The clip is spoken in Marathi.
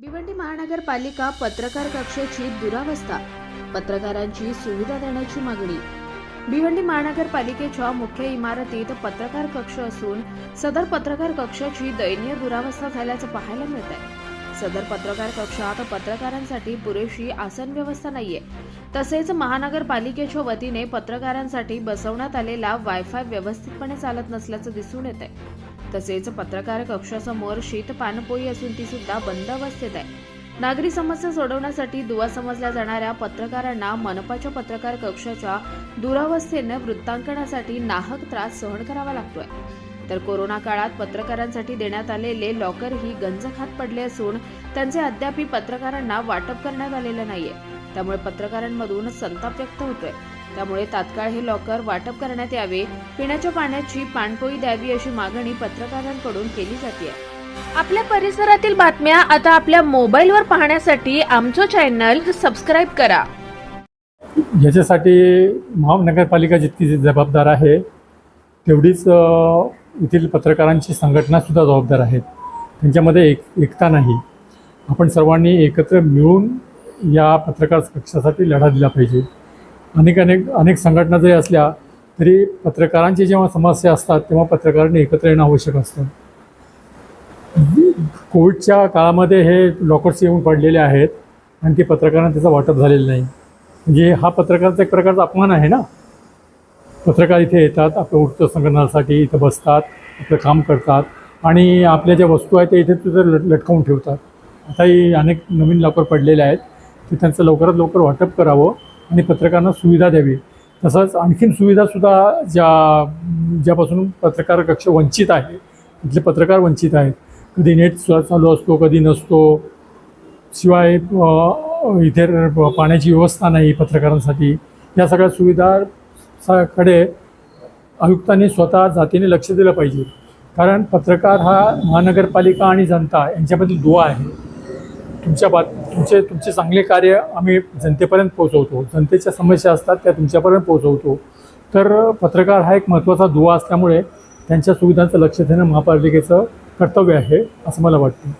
भिवंडी महानगरपालिका पत्रकार कक्षाची दुरावस्था. पत्रकारांची सुविधा देण्याची मागणी. भिवंडी महानगरपालिकेच्या मुख्य इमारतीत पत्रकार कक्ष असून सदर पत्रकार कक्षाची दयनीय दुरावस्था झाल्याचं पाहायला मिळत आहे सदर पत्रकार कक्षात पत्रकारांसाठी पुरेशी आसन व्यवस्था नाहीये. तसेच महानगरपालिकेच्या वतीने पत्रकारांसाठी बसवण्यात आलेला वायफाय व्यवस्थितपणे चालत नसल्याचं दिसून येत आहे तसेच पत्रकार कक्षासमोर शीत पानपोई असून ती सुद्धा बंद अवस्थेत आहे. नागरी समस्या सोडवण्यासाठी दुवा समजल्या जाणाऱ्या पत्रकारांना मनपाच्या पत्रकार कक्षाच्या दुरावस्थेनं वृत्तांकनासाठी नाहक त्रास सहन करावा लागतोय. तर कोरोना काळात पत्रकारांसाठी देण्यात आलेले लॉकरही ही गंजखात पडले असून त्यांचे अद्यापही पत्रकारांना वाटप करण्यात आलेलं नाहीये. त्यामुळे पत्रकारांमधून संताप व्यक्त होतोय. त्यामुळे तात्काळ हे लॉकर वाटप करण्यात यावे. पिण्याच्या पाण्याची पाणपोई द्यावी अशी मागणी पत्रकारांकडून केली जाते आपल्या परिसरातील बातम्या आता आपल्या मोबाईलवर पाहण्यासाठी आमचं चॅनल सबस्क्राईब करा. याच्यासाठी महानगरपालिका जितकी जबाबदार आहे तेवढीच येथील पत्रकारांची संघटनासुद्धा जबाबदार आहेत. त्यांच्यामध्ये एक एकता नाही. आपण सर्वांनी एकत्र मिळून या पत्रकार कक्षासाठी लढा दिला पाहिजे. अनेक अनेक अनेक संघटना जरी असल्या तरी पत्रकारांची जेव्हा समस्या असतात तेव्हा पत्रकारांनी एकत्र येणं आवश्यक असतं. कोविडच्या काळामध्ये हे लॉकर्स येऊन पडलेले आहेत आणि ते पत्रकारांना त्याचं वाटप झालेलं नाही. म्हणजे हा पत्रकाराचा एक प्रकारचा अपमान आहे ना? पत्रकार इथे येतात आपल्या वृत्त संकलनासाठी इथं बसतात आपलं काम करतात आणि आपल्या ज्या वस्तू आहेत त्या इथे तिथं लट लटकावून ठेवतात. आताही अनेक नवीन लॉकर पडलेले आहेत ते त्यांचं लवकरात लवकर वाटप करावं आणि पत्रकारांना सुविधा द्यावी. तसंच आणखीन सुविधासुद्धा ज्या ज्यापासून पत्रकार कक्ष वंचित आहे तिथले पत्रकार वंचित आहेत. कधी नेट चालू असतो कधी नसतो. शिवाय इथे पाण्याची व्यवस्था नाही पत्रकारांसाठी. या सगळ्या सुविधा आयुक्तांनी स्वतः जातीने लक्ष दिलं पाहिजे. कारण पत्रकार हा महानगरपालिका आणि जनता यांच्यामधील दुवा आहे. तुमच्या बात तुमचे तुमचे चांगले कार्य आम्ही जनतेपर्यंत पोहोचवतो. जनतेच्या समस्या असतात त्या तुमच्यापर्यंत पोहोचवतो. तर पत्रकार हा एक महत्त्वाचा दुवा असल्यामुळे त्यांच्या सुविधांचं लक्ष देणं महापालिकेचं कर्तव्य आहे असं मला वाटतं.